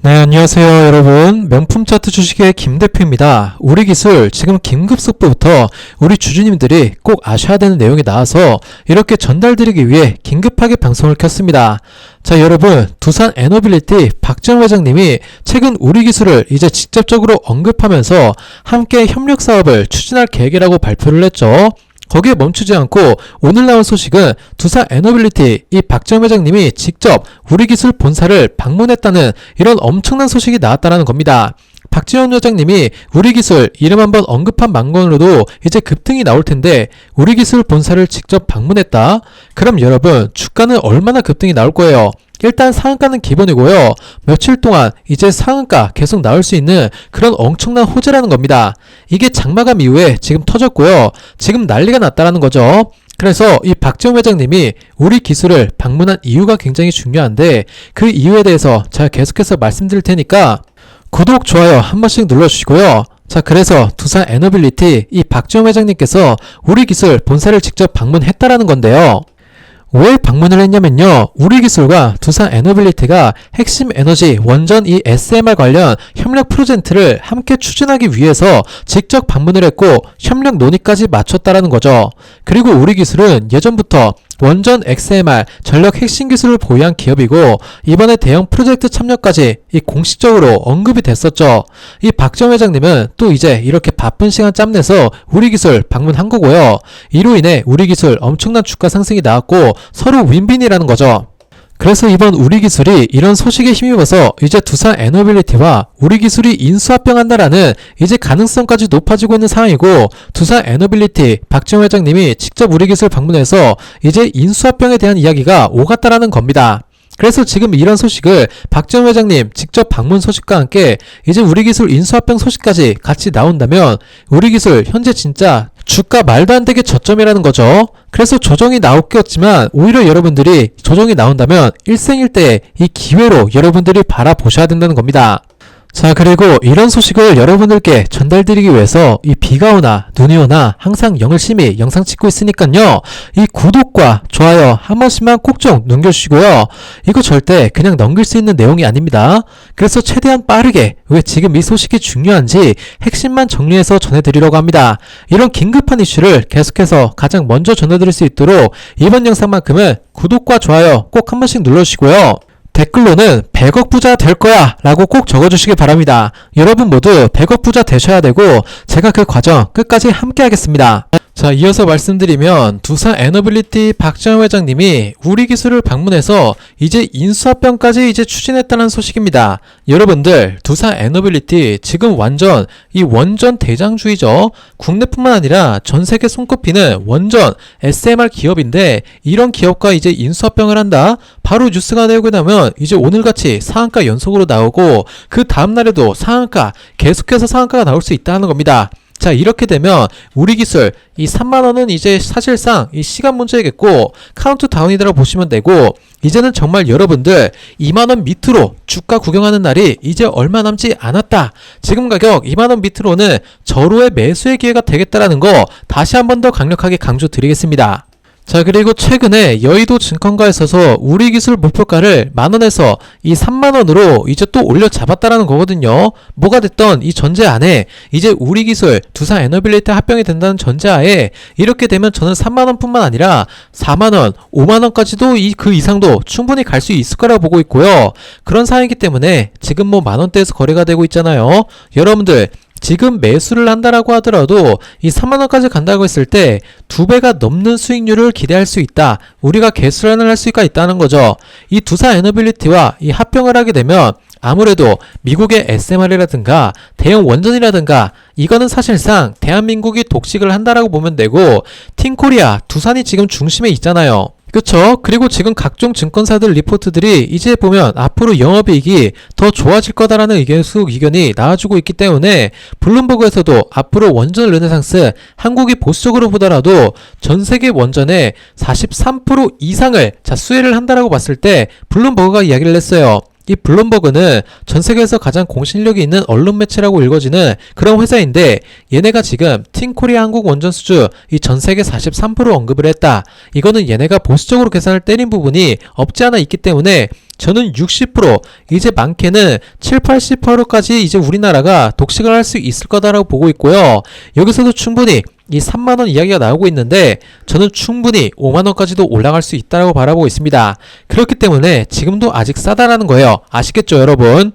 네, 안녕하세요, 여러분. 명품 차트 주식의 김 대표입니다. 우리 기술 지금 긴급속보부터 우리 주주님들이 꼭 아셔야 되는 내용이 나와서 이렇게 전달드리기 위해 긴급하게 방송을 켰습니다. 자, 여러분, 두산 에너빌리티 박정 회장님이 최근 우리 기술을 이제 직접적으로 언급하면서 함께 협력 사업을 추진할 계획이라고 발표를 했죠. 거기에 멈추지 않고 오늘 나온 소식은 두산 에너빌리티 이 박정 회장님이 직접 우리 기술 본사를 방문했다는 이런 엄청난 소식이 나왔다는 겁니다. 박지원 회장님이 우리 기술 이름 한번 언급한 만건으로도 이제 급등이 나올 텐데 우리 기술 본사를 직접 방문했다? 그럼 여러분 주가는 얼마나 급등이 나올 거예요? 일단 상한가는 기본이고요. 며칠 동안 이제 상한가 계속 나올 수 있는 그런 엄청난 호재라는 겁니다. 이게 장마감 이후에 지금 터졌고요. 지금 난리가 났다라는 거죠. 그래서 이 박지원 회장님이 우리 기술을 방문한 이유가 굉장히 중요한데 그 이유에 대해서 제가 계속해서 말씀드릴 테니까 구독, 좋아요 한 번씩 눌러주시고요. 자, 그래서 두산 에너빌리티 이 박지원 회장님께서 우리 기술 본사를 직접 방문했다라는 건데요. 왜 방문을 했냐면요. 우리 기술과 두산 에너빌리티가 핵심 에너지 원전 이 SMR 관련 협력 프로젝트를 함께 추진하기 위해서 직접 방문을 했고 협력 논의까지 마쳤다라는 거죠. 그리고 우리 기술은 예전부터 원전 XMR 전력 핵심 기술을 보유한 기업이고 이번에 대형 프로젝트 참여까지 이 공식적으로 언급이 됐었죠. 이 박정 회장님은 또 이제 이렇게 바쁜 시간 짬내서 우리 기술 방문한 거고요. 이로 인해 우리 기술 엄청난 주가 상승이 나왔고 서로 윈윈이라는 거죠. 그래서 이번 우리 기술이 이런 소식에 힘입어서 이제 두산 에너빌리티와 우리 기술이 인수합병한다라는 이제 가능성까지 높아지고 있는 상황이고 두산 에너빌리티 박지원 회장님이 직접 우리 기술 방문해서 이제 인수합병에 대한 이야기가 오갔다라는 겁니다. 그래서 지금 이런 소식을 박지원 회장님 직접 방문 소식과 함께 이제 우리 기술 인수합병 소식까지 같이 나온다면 우리 기술 현재 진짜 주가 말도 안 되게 저점이라는 거죠. 그래서 조정이 나왔겠지만 오히려 여러분들이 조정이 나온다면 일생일대의 이 기회로 여러분들이 바라보셔야 된다는 겁니다. 자, 그리고 이런 소식을 여러분들께 전달드리기 위해서 이 비가 오나 눈이 오나 항상 영을 심히 영상 찍고 있으니까요. 이 구독과 좋아요 한 번씩만 꼭좀 num겨주시고요. 이거 절대 그냥 넘길 수 있는 내용이 아닙니다. 그래서 최대한 빠르게 왜 지금 이 소식이 중요한지 핵심만 정리해서 전해드리려고 합니다. 이런 긴급한 이슈를 계속해서 가장 먼저 전해드릴 수 있도록 이번 영상만큼은 구독과 좋아요 꼭 한 번씩 눌러주시고요. 댓글로는 100억 부자 될 거야 라고 꼭 적어주시기 바랍니다. 여러분 모두 100억 부자 되셔야 되고 제가 그 과정 끝까지 함께 하겠습니다. 자, 이어서 말씀드리면 두산 에너빌리티 박정현 회장님이 우리 기술을 방문해서 이제 인수합병까지 이제 추진했다는 소식입니다. 여러분들 두산 에너빌리티 지금 완전 이 원전 대장주이죠. 국내뿐만 아니라 전 세계 손꼽히는 원전 SMR 기업인데 이런 기업과 이제 인수합병을 한다. 바로 뉴스가 나오고 나면 이제 오늘같이 상한가 연속으로 나오고 그 다음날에도 상한가 계속해서 상한가가 나올 수 있다는 겁니다. 자 이렇게 되면 우리 기술 이 3만원은 이제 사실상 이 시간 문제겠고 카운트 다운이라고 보시면 되고 이제는 정말 여러분들 2만원 밑으로 주가 구경하는 날이 이제 얼마 남지 않았다. 지금 가격 2만원 밑으로는 절호의 매수의 기회가 되겠다라는 거 다시 한 번 더 강력하게 강조 드리겠습니다 자 그리고 최근에 여의도 증권가에서서 우리 기술 목표가를 만원에서 이 3만원으로 이제 또 올려 잡았다라는 거거든요. 뭐가 됐던 이 전제 안에 이제 우리 기술 두산 에너빌리티 합병이 된다는 전제하에 이렇게 되면 저는 3만원 뿐만 아니라 4만원 5만원까지도 이 그 이상도 충분히 갈 수 있을 거라고 보고 있고요. 그런 상황이기 때문에 지금 뭐 만원대에서 거래가 되고 있잖아요. 여러분들 지금 매수를 한다라고 하더라도 이 3만원까지 간다고 했을 때 두 배가 넘는 수익률을 기대할 수 있다. 우리가 개수란을 할 수가 있다는 거죠. 이 두산 에너빌리티와 이 합병을 하게 되면 아무래도 미국의 SMR이라든가 대형 원전이라든가 이거는 사실상 대한민국이 독식을 한다라고 보면 되고 팀코리아 두산이 지금 중심에 있잖아요. 그쵸? 그리고 지금 각종 증권사들 리포트들이 이제 보면 앞으로 영업이익이 더 좋아질 거다라는 의견, 수급 의견이 나와주고 있기 때문에 블룸버그에서도 앞으로 원전 르네상스 한국이 보수적으로 보더라도 전 세계 원전의 43% 이상을 자 수혜를 한다라고 봤을 때 블룸버그가 이야기를 했어요. 이 블룸버그는 전 세계에서 가장 공신력이 있는 언론 매체라고 읽어지는 그런 회사인데 얘네가 지금 팀코리아 한국 원전 수주 이 전 세계 43% 언급을 했다. 이거는 얘네가 보수적으로 계산을 때린 부분이 없지 않아 있기 때문에 저는 60% 이제 많게는 7, 80%까지 이제 우리나라가 독식을 할 수 있을 거다라고 보고 있고요. 여기서도 충분히 이 3만원 이야기가 나오고 있는데 저는 충분히 5만원까지도 올라갈 수 있다고 바라보고 있습니다. 그렇기 때문에 지금도 아직 싸다라는 거예요. 아시겠죠 여러분?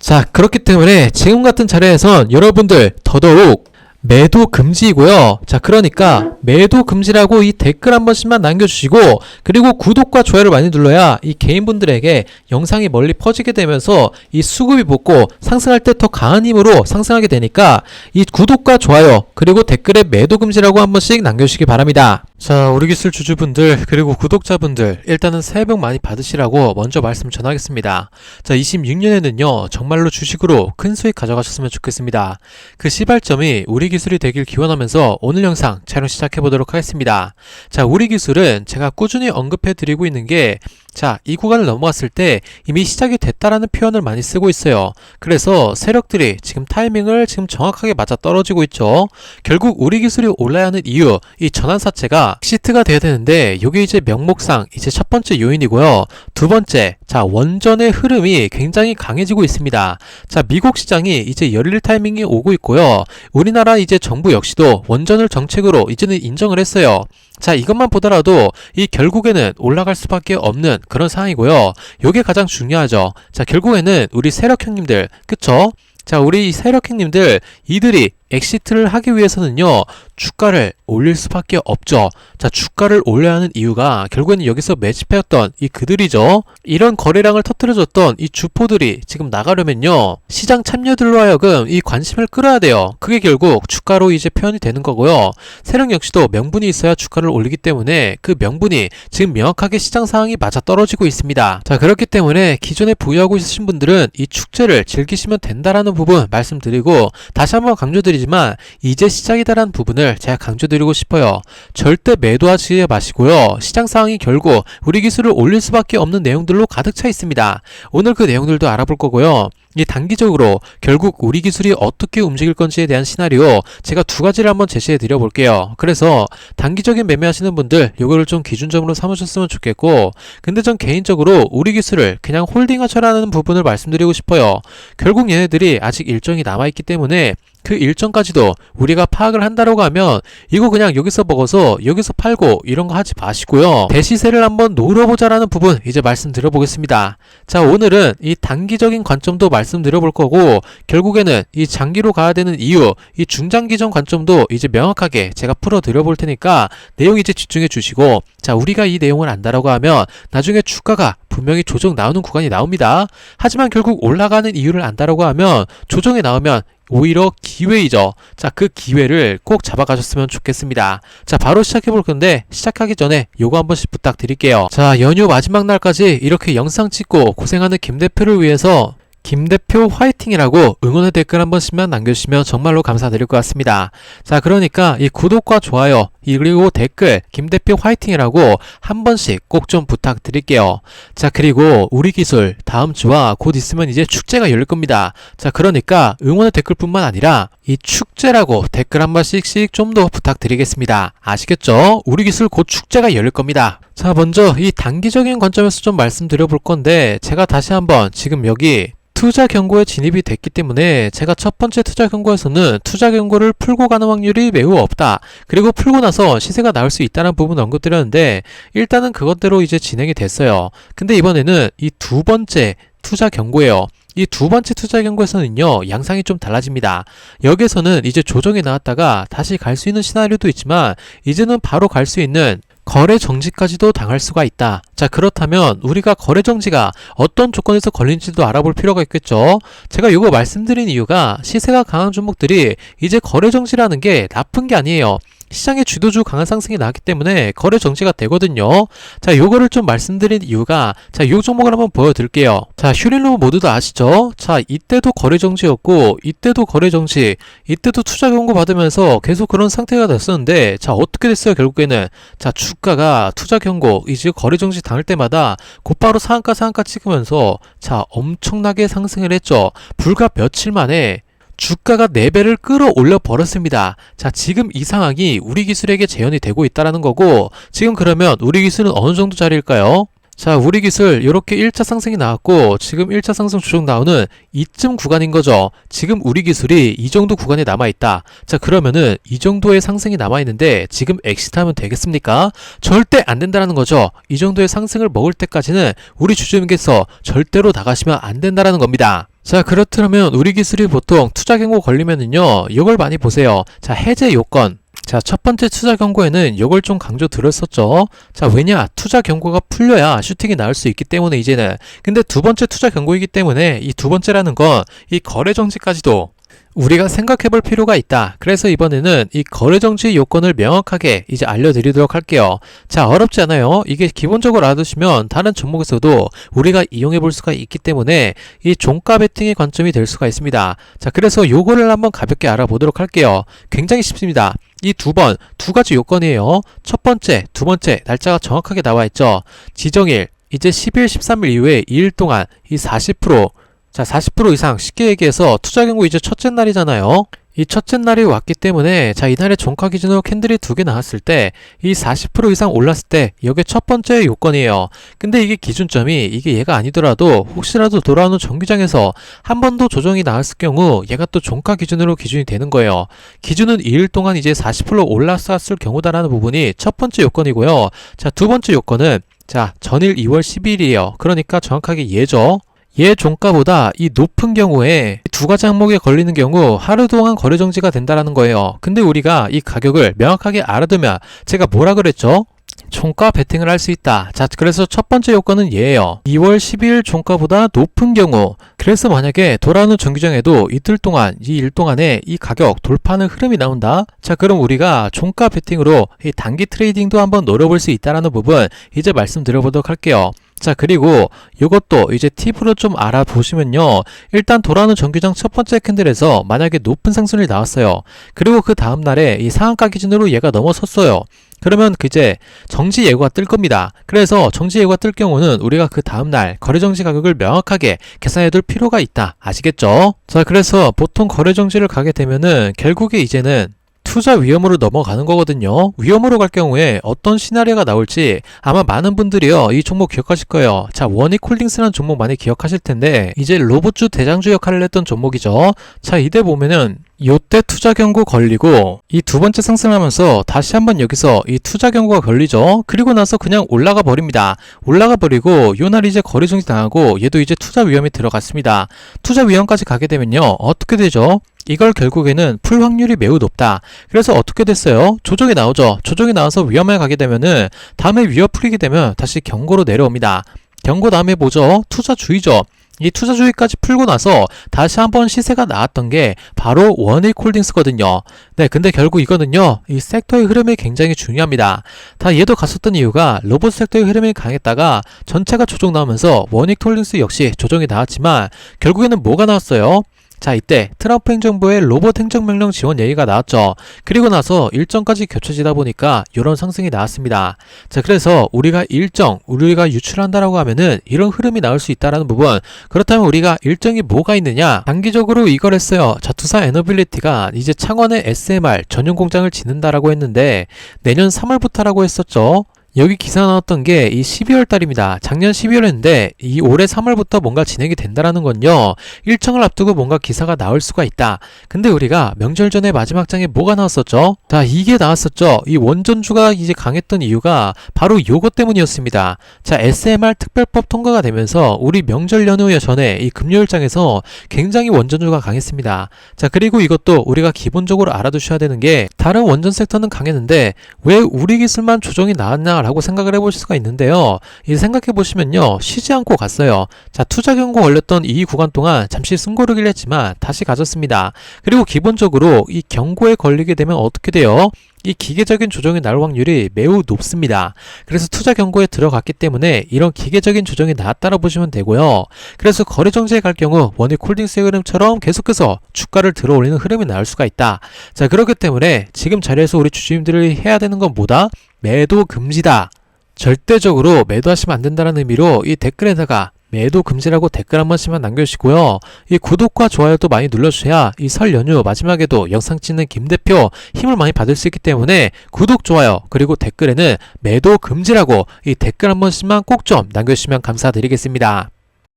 자 그렇기 때문에 지금 같은 자리에선 여러분들 더더욱 매도 금지이고요. 자, 그러니까 매도 금지라고 이 댓글 한 번씩만 남겨주시고 그리고 구독과 좋아요를 많이 눌러야 이 개인분들에게 영상이 멀리 퍼지게 되면서 이 수급이 붙고 상승할 때 더 강한 힘으로 상승하게 되니까 이 구독과 좋아요 그리고 댓글에 매도 금지라고 한 번씩 남겨주시기 바랍니다. 자, 우리 기술 주주분들 그리고 구독자분들 일단은 새해 복 많이 받으시라고 먼저 말씀 전하겠습니다. 자, 26년에는요 정말로 주식으로 큰 수익 가져가셨으면 좋겠습니다. 그 시발점이 우리 기술이 되길 기원하면서 오늘 영상 촬영 시작해 보도록 하겠습니다. 자, 우리 기술은 제가 꾸준히 언급해 드리고 있는 게 자, 이 구간을 넘어갔을 때 이미 시작이 됐다라는 표현을 많이 쓰고 있어요. 그래서 세력들이 지금 타이밍을 지금 정확하게 맞아 떨어지고 있죠. 결국 우리 기술이 올라야 하는 이유, 이 전환사채가 시트가 돼야 되는데 이게 이제 명목상 이제 첫 번째 요인이고요. 두 번째, 자, 원전의 흐름이 굉장히 강해지고 있습니다. 자, 미국 시장이 이제 열릴 타이밍이 오고 있고요. 우리나라 이제 정부 역시도 원전을 정책으로 이제는 인정을 했어요. 자, 이것만 보더라도 이 결국에는 올라갈 수밖에 없는 그런 상황이고요. 요게 가장 중요하죠. 자, 결국에는 우리 세력 형님들, 그쵸? 자, 우리 이 세력 형님들, 이들이 엑시트를 하기 위해서는요, 주가를 올릴 수밖에 없죠. 자, 주가를 올려야 하는 이유가 결국에는 여기서 매집해왔던 이 그들이죠. 이런 거래량을 터뜨려줬던 이 주포들이 지금 나가려면요, 시장 참여들로 하여금 이 관심을 끌어야 돼요. 그게 결국 주가로 이제 표현이 되는 거고요. 세력 역시도 명분이 있어야 주가를 올리기 때문에 그 명분이 지금 명확하게 시장 상황이 맞아 떨어지고 있습니다. 자, 그렇기 때문에 기존에 보유하고 있으신 분들은 이 축제를 즐기시면 된다라는 부분 말씀드리고 다시 한번 강조드리 지만 이제 시작이다라는 부분을 제가 강조드리고 싶어요. 절대 매도하지 마시고요. 시장 상황이 결국 우리 기술을 올릴 수밖에 없는 내용들로 가득 차 있습니다. 오늘 그 내용들도 알아볼 거고요. 이 단기적으로 결국 우리 기술이 어떻게 움직일 건지에 대한 시나리오 제가 두 가지를 한번 제시해 드려 볼게요. 그래서 단기적인 매매하시는 분들 요거를 좀 기준점으로 삼으셨으면 좋겠고 근데 전 개인적으로 우리 기술을 그냥 홀딩하셔라는 부분을 말씀드리고 싶어요. 결국 얘네들이 아직 일정이 남아 있기 때문에 그 일정까지도 우리가 파악을 한다라고 하면 이거 그냥 여기서 먹어서 여기서 팔고 이런 거 하지 마시고요. 대시세를 한번 노려보자라는 부분 이제 말씀드려 보겠습니다. 자, 오늘은 이 단기적인 관점도 말씀드려 볼 거고 결국에는 이 장기로 가야 되는 이유, 이 중장기적 관점도 이제 명확하게 제가 풀어 드려 볼 테니까 내용 이제 집중해 주시고 자, 우리가 이 내용을 안다라고 하면 나중에 주가가 분명히 조정 나오는 구간이 나옵니다. 하지만 결국 올라가는 이유를 안다라고 하면 조정이 나오면 오히려 기회이죠. 자, 그 기회를 꼭 잡아가셨으면 좋겠습니다. 자, 바로 시작해 볼 건데 시작하기 전에 요거 한 번씩 부탁드릴게요. 자, 연휴 마지막 날까지 이렇게 영상 찍고 고생하는 김 대표를 위해서 김 대표 화이팅이라고 응원의 댓글 한 번씩만 남겨주시면 정말로 감사드릴 것 같습니다. 자, 그러니까 이 구독과 좋아요, 이 그리고 댓글 김 대표 화이팅이라고 한 번씩 꼭 좀 부탁드릴게요. 자, 그리고 우리 기술 다음 주와 곧 있으면 이제 축제가 열릴 겁니다. 자, 그러니까 응원의 댓글뿐만 아니라 이 축제라고 댓글 한 번씩씩 좀 더 부탁드리겠습니다. 아시겠죠? 우리 기술 곧 축제가 열릴 겁니다. 자, 먼저 이 단기적인 관점에서 좀 말씀드려 볼 건데 제가 다시 한번 지금 여기 투자 경고에 진입이 됐기 때문에 제가 첫 번째 투자 경고에서는 투자 경고를 풀고 가는 확률이 매우 없다. 그리고 풀고 나서 시세가 나올 수 있다는 부분을 언급드렸는데 일단은 그것대로 이제 진행이 됐어요. 근데 이번에는 이 두 번째 투자 경고예요. 이 두 번째 투자 경고에서는요, 양상이 좀 달라집니다. 여기에서는 이제 조정이 나왔다가 다시 갈 수 있는 시나리오도 있지만, 이제는 바로 갈 수 있는 거래 정지까지도 당할 수가 있다. 자, 그렇다면 우리가 거래 정지가 어떤 조건에서 걸린지도 알아볼 필요가 있겠죠. 제가 이거 말씀드린 이유가 시세가 강한 종목들이 이제 거래 정지라는 게 나쁜 게 아니에요. 시장의 주도주 강한 상승이 나왔기 때문에 거래 정지가 되거든요. 자, 요거를 좀 말씀드린 이유가 자, 요 종목을 한번 보여드릴게요. 자, 휴린로 모두 다 아시죠? 자, 이때도 거래 정지였고 이때도 거래 정지, 이때도 투자 경고 받으면서 계속 그런 상태가 됐었는데 자, 어떻게 됐어요? 결국에는 자, 주가가 투자 경고 이제 거래 정지 당할 때마다 곧바로 상한가 상한가 찍으면서 자, 엄청나게 상승을 했죠. 불과 며칠 만에 주가가 4배를 끌어올려 버렸습니다. 자, 지금 이 상황이 우리 기술에게 재현이 되고 있다라는 거고, 지금 그러면 우리 기술은 어느 정도 자리일까요? 자, 우리 기술 이렇게 1차 상승이 나왔고 지금 1차 상승 조정 나오는 이쯤 구간인 거죠. 지금 우리 기술이 이 정도 구간에 남아 있다. 자, 그러면은 이 정도의 상승이 남아 있는데 지금 엑시트하면 되겠습니까? 절대 안 된다라는 거죠. 이 정도의 상승을 먹을 때까지는 우리 주주님께서 절대로 나가시면 안 된다라는 겁니다. 자, 그렇다면 우리 기술이 보통 투자 경고 걸리면은요. 이걸 많이 보세요. 자, 해제 요건 자, 첫 번째 투자 경고에는 이걸 좀 강조 들었었죠. 자, 왜냐? 투자 경고가 풀려야 슈팅이 나올 수 있기 때문에 이제는. 근데 두 번째 투자 경고이기 때문에 이 두 번째라는 건 이 거래 정지까지도 우리가 생각해 볼 필요가 있다. 그래서 이번에는 이 거래 정지 요건을 명확하게 이제 알려드리도록 할게요. 자, 어렵지 않아요. 이게 기본적으로 알아두시면 다른 종목에서도 우리가 이용해 볼 수가 있기 때문에 이 종가 베팅의 관점이 될 수가 있습니다. 자, 그래서 요거를 한번 가볍게 알아보도록 할게요. 굉장히 쉽습니다. 이 두 번, 두 가지 요건이에요. 첫 번째, 두 번째, 날짜가 정확하게 나와 있죠. 지정일, 이제 10일, 13일 이후에 2일 동안 이 40%, 자, 40% 이상 쉽게 얘기해서 투자 경고 이제 첫째 날이잖아요. 이 첫째 날이 왔기 때문에 자 이날의 종가 기준으로 캔들이 두 개 나왔을 때 이 40% 이상 올랐을 때 이게 첫 번째 요건이에요. 근데 이게 기준점이 이게 얘가 아니더라도 혹시라도 돌아오는 정기장에서 한 번 더 조정이 나왔을 경우 얘가 또 종가 기준으로 기준이 되는 거예요. 기준은 2일 동안 이제 40% 올랐었을 경우다라는 부분이 첫 번째 요건이고요. 자 두 번째 요건은 자 전일 2월 10일이에요. 그러니까 정확하게 예죠. 얘 종가보다 이 높은 경우에 두 가지 항목에 걸리는 경우 하루 동안 거래 정지가 된다라는 거예요. 근데 우리가 이 가격을 명확하게 알아두면 제가 뭐라 그랬죠? 종가 베팅을 할 수 있다. 자, 그래서 첫 번째 요건은 얘예요. 2월 10일 종가보다 높은 경우. 그래서 만약에 돌아오는 정규장에도 이틀 동안, 이 일 동안에 이 가격 돌파하는 흐름이 나온다. 자, 그럼 우리가 종가 베팅으로 이 단기 트레이딩도 한번 노려볼 수 있다라는 부분 이제 말씀드려보도록 할게요. 자 그리고 이것도 이제 팁으로 좀 알아보시면요 일단 돌아오는 정규장 첫 번째 캔들에서 만약에 높은 상승이 나왔어요 그리고 그 다음날에 이 상한가 기준으로 얘가 넘어섰어요 그러면 그제 정지 예고가 뜰 겁니다. 그래서 정지 예고가 뜰 경우는 우리가 그 다음날 거래 정지 가격을 명확하게 계산해 둘 필요가 있다. 아시겠죠? 자, 그래서 보통 거래 정지를 가게 되면은 결국에 이제는 투자 위험으로 넘어가는 거거든요. 위험으로 갈 경우에 어떤 시나리오가 나올지 아마 많은 분들이요 이 종목 기억하실 거예요. 자 원익 콜딩스라는 종목 많이 기억하실 텐데 이제 로봇주 대장주 역할을 했던 종목이죠. 자 이때 보면은 요때 투자 경고 걸리고 이 두 번째 상승하면서 다시 한번 여기서 이 투자 경고가 걸리죠. 그리고 나서 그냥 올라가 버립니다. 올라가 버리고 요날 이제 거래 정지 당하고 얘도 이제 투자 위험에 들어갔습니다. 투자 위험까지 가게 되면요 어떻게 되죠? 이걸 결국에는 풀 확률이 매우 높다. 그래서 어떻게 됐어요? 조정이 나오죠. 조정이 나와서 위험에 가게 되면은 다음에 위험 풀리게 되면 다시 경고로 내려옵니다. 경고 다음에 뭐죠? 투자주의죠. 이 투자주의까지 풀고 나서 다시 한번 시세가 나왔던 게 바로 원익 홀딩스거든요. 네, 근데 결국 이거는요, 이 섹터의 흐름이 굉장히 중요합니다. 다 얘도 갔었던 이유가 로봇 섹터의 흐름이 강했다가 전체가 조정 나오면서 원익 홀딩스 역시 조정이 나왔지만 결국에는 뭐가 나왔어요? 자, 이때 트럼프 행정부의 로봇 행정명령 지원 얘기가 나왔죠. 그리고 나서 일정까지 겹쳐지다 보니까 이런 상승이 나왔습니다. 자, 그래서 우리가 일정, 우리가 유출한다라고 하면은 이런 흐름이 나올 수 있다라는 부분. 그렇다면 우리가 일정이 뭐가 있느냐? 단기적으로 이걸 했어요. 자, 투사 에너빌리티가 이제 창원에 SMR 전용 공장을 짓는다라고 했는데 내년 3월부터라고 했었죠. 여기 기사 나왔던 게 이 12월 달입니다. 작년 12월인데 이 올해 3월부터 뭔가 진행이 된다라는 건요. 일정을 앞두고 뭔가 기사가 나올 수가 있다. 근데 우리가 명절 전에 마지막 장에 뭐가 나왔었죠? 자, 이게 나왔었죠. 이 원전주가 이제 강했던 이유가 바로 요것 때문이었습니다. 자, SMR 특별법 통과가 되면서 우리 명절 연휴 전에 이 금요일 장에서 굉장히 원전주가 강했습니다. 자, 그리고 이것도 우리가 기본적으로 알아두셔야 되는 게 다른 원전 섹터는 강했는데 왜 우리 기술만 조정이 나왔냐 라고 생각을 해보실 수가 있는데요. 이 생각해 보시면요. 쉬지 않고 갔어요. 자, 투자 경고 걸렸던 이 구간 동안 잠시 숨고르기를 했지만 다시 가졌습니다. 그리고 기본적으로 이 경고에 걸리게 되면 어떻게 돼요? 이 기계적인 조정이 나올 확률이 매우 높습니다. 그래서 투자 경고에 들어갔기 때문에 이런 기계적인 조정이 나왔다고 보시면 되고요. 그래서 거래 정지에 갈 경우 원익 홀딩스의 흐름처럼 계속해서 주가를 들어 올리는 흐름이 나올 수가 있다. 자, 그렇기 때문에 지금 자리에서 우리 주주님들이 해야 되는 건 뭐다? 매도 금지다. 절대적으로 매도하시면 안 된다는 의미로 이 댓글에다가 매도 금지라고 댓글 한 번씩만 남겨주시고요. 이 구독과 좋아요도 많이 눌러주셔야 이 설 연휴 마지막에도 영상 찍는 김 대표 힘을 많이 받을 수 있기 때문에 구독, 좋아요, 그리고 댓글에는 매도 금지라고 이 댓글 한 번씩만 꼭 좀 남겨주시면 감사드리겠습니다.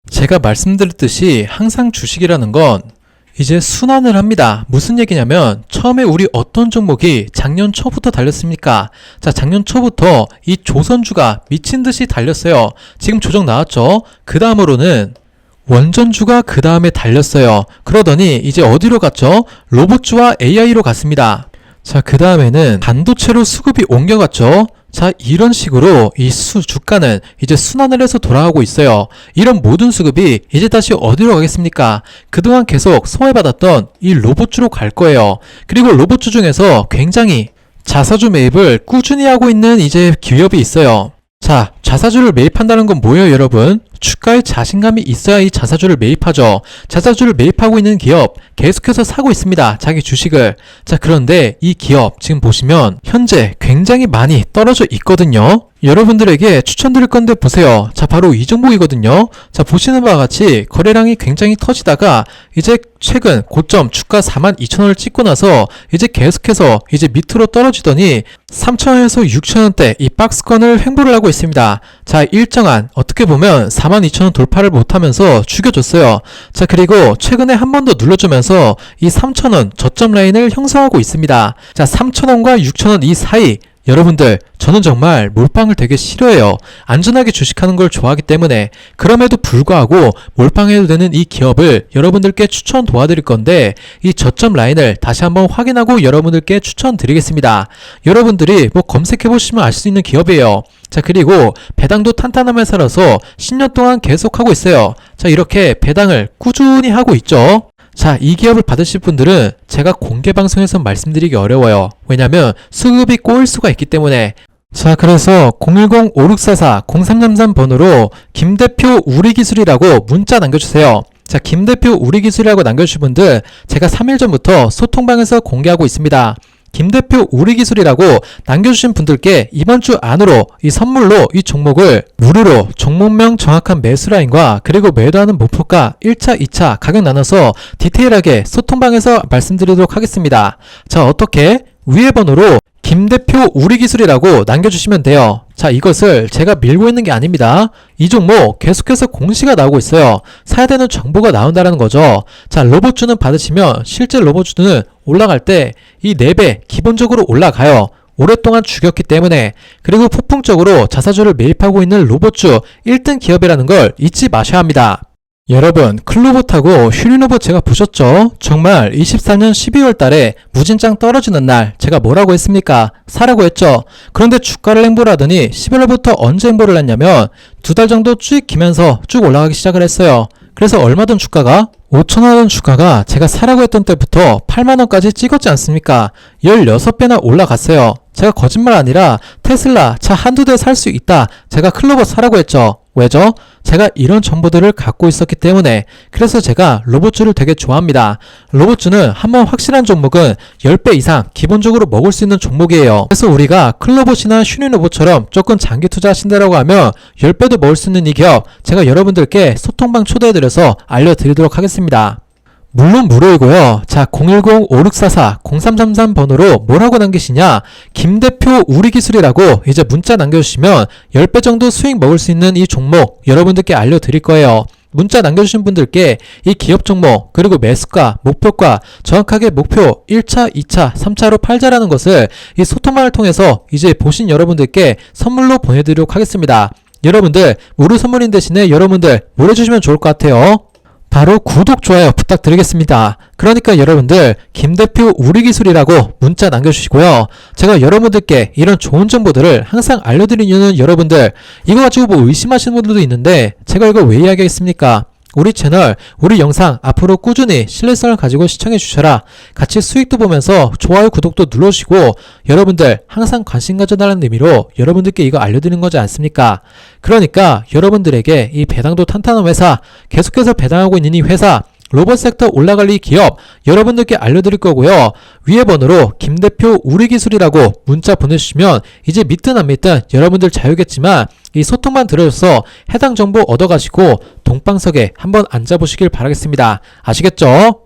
제가 말씀드렸듯이 항상 주식이라는 건 이제 순환을 합니다. 무슨 얘기냐면 처음에 우리 어떤 종목이 작년 초부터 달렸습니까? 자, 작년 초부터 이 조선주가 미친 듯이 달렸어요. 지금 조정 나왔죠? 그 다음으로는 원전주가 그 다음에 달렸어요. 그러더니 이제 어디로 갔죠? 로봇주와 AI로 갔습니다. 자, 그 다음에는 반도체로 수급이 옮겨갔죠? 자, 이런 식으로 이 수, 주가는 이제 순환을 해서 돌아가고 있어요. 이런 모든 수급이 이제 다시 어디로 가겠습니까? 그동안 계속 소외받았던 이 로봇주로 갈 거예요. 그리고 로봇주 중에서 굉장히 자사주 매입을 꾸준히 하고 있는 이제 기업이 있어요. 자, 자사주를 매입한다는 건 뭐예요, 여러분? 주가에 자신감이 있어야 이 자사주를 매입하죠. 자사주를 매입하고 있는 기업 계속해서 사고 있습니다. 자기 주식을. 자, 그런데 이 기업 지금 보시면 현재 굉장히 많이 떨어져 있거든요. 여러분들에게 추천드릴 건데 보세요. 자, 바로 이 종목이거든요. 자, 보시는 바와 같이 거래량이 굉장히 터지다가 이제 최근 고점 주가 42,000원을 찍고 나서 이제 계속해서 이제 밑으로 떨어지더니 3,000원에서 6,000원대 이 박스권을 횡보를 하고 있습니다. 자, 일정한 어떻게 보면 42,000원 돌파를 못하면서 죽여줬어요. 자, 그리고 최근에 한 번 더 눌러주면서 이 3,000원 저점 라인을 형성하고 있습니다. 자, 3,000원과 6,000원 이 사이 여러분들, 저는 정말 몰빵을 되게 싫어해요. 안전하게 주식하는 걸 좋아하기 때문에 그럼에도 불구하고 몰빵해도 되는 이 기업을 여러분들께 추천 도와드릴 건데 이 저점 라인을 다시 한번 확인하고 여러분들께 추천드리겠습니다. 여러분들이 뭐 검색해 보시면 알 수 있는 기업이에요. 자, 그리고 배당도 탄탄한 회사라서 10년 동안 계속하고 있어요. 자, 이렇게 배당을 꾸준히 하고 있죠. 자, 이 기업을 받으실 분들은 제가 공개 방송에서 말씀드리기 어려워요. 왜냐면 수급이 꼬일 수가 있기 때문에. 자, 그래서 010-5644-0333 번호로 김 대표 우리 기술이라고 문자 남겨주세요. 자, 김 대표 우리 기술이라고 남겨주신 분들 제가 3일 전부터 소통방에서 공개하고 있습니다. 김 대표 우리 기술이라고 남겨주신 분들께 이번 주 안으로 이 선물로 이 종목을 무료로 종목명 정확한 매수 라인과 그리고 매도하는 목표가 1차, 2차 가격 나눠서 디테일하게 소통방에서 말씀드리도록 하겠습니다. 자, 어떻게? 위에 번호로 김 대표 우리 기술이라고 남겨주시면 돼요. 자, 이것을 제가 밀고 있는 게 아닙니다. 이 종목 계속해서 공시가 나오고 있어요. 사야 되는 정보가 나온다는 거죠. 자, 로봇주는 받으시면 실제 로봇주는 올라갈 때 이 4배 기본적으로 올라가요. 오랫동안 죽였기 때문에 그리고 폭풍적으로 자사주를 매입하고 있는 로봇주 1등 기업이라는 걸 잊지 마셔야 합니다. 여러분, 클로봇하고 슈리노봇 제가 보셨죠? 정말 24년 12월 달에 무진장 떨어지는 날 제가 뭐라고 했습니까? 사라고 했죠? 그런데 주가를 행보를 하더니 11월부터 언제 행보를 했냐면 두 달 정도 쭉 기면서 쭉 올라가기 시작을 했어요. 그래서 얼마던 주가가 5천원던 주가가 제가 사라고 했던 때부터 8만원까지 찍었지 않습니까? 16배나 올라갔어요. 제가 거짓말 아니라 테슬라 차 한두 대 살 수 있다. 제가 클로버 사라고 했죠. 왜죠? 제가 이런 정보들을 갖고 있었기 때문에 그래서 제가 로봇주를 되게 좋아합니다. 로봇주는 한번 확실한 종목은 10배 이상 기본적으로 먹을 수 있는 종목이에요. 그래서 우리가 클로봇이나 슈니로봇처럼 조금 장기 투자하신다라고 하면 10배도 먹을 수 있는 이 기업 제가 여러분들께 소통방 초대해드려서 알려드리도록 하겠습니다. 물론 무료이고요. 자, 010-5644-0333 번호로 뭐라고 남기시냐? 김 대표 우리 기술이라고 이제 문자 남겨주시면 10배 정도 수익 먹을 수 있는 이 종목 여러분들께 알려드릴 거예요. 문자 남겨주신 분들께 이 기업 종목 그리고 매수가 목표가 정확하게 목표 1차, 2차, 3차로 팔자라는 것을 이 소통방을 통해서 이제 보신 여러분들께 선물로 보내드리도록 하겠습니다. 여러분들 무료 선물인 대신에 여러분들 뭘 해주시면 좋을 것 같아요. 바로 구독, 좋아요 부탁드리겠습니다. 그러니까 여러분들 김 대표 우리 기술이라고 문자 남겨주시고요. 제가 여러분들께 이런 좋은 정보들을 항상 알려드리는 이유는 여러분들 이거 가지고 뭐 의심하시는 분들도 있는데 제가 이걸 왜 이야기하겠습니까? 우리 채널, 우리 영상 앞으로 꾸준히 신뢰성을 가지고 시청해 주셔라. 같이 수익도 보면서 좋아요, 구독도 눌러주시고 여러분들 항상 관심 가져달라는 의미로 여러분들께 이거 알려드리는 거지 않습니까? 그러니까 여러분들에게 이 배당도 탄탄한 회사, 계속해서 배당하고 있는 이 회사 로봇 섹터 올라갈 이 기업 여러분들께 알려드릴 거고요. 위에 번호로 김 대표 우리 기술이라고 문자 보내주시면 이제 믿든 안 믿든 여러분들 자유겠지만 이 소통만 들어줘서 해당 정보 얻어가시고 동방석에 한번 앉아보시길 바라겠습니다. 아시겠죠?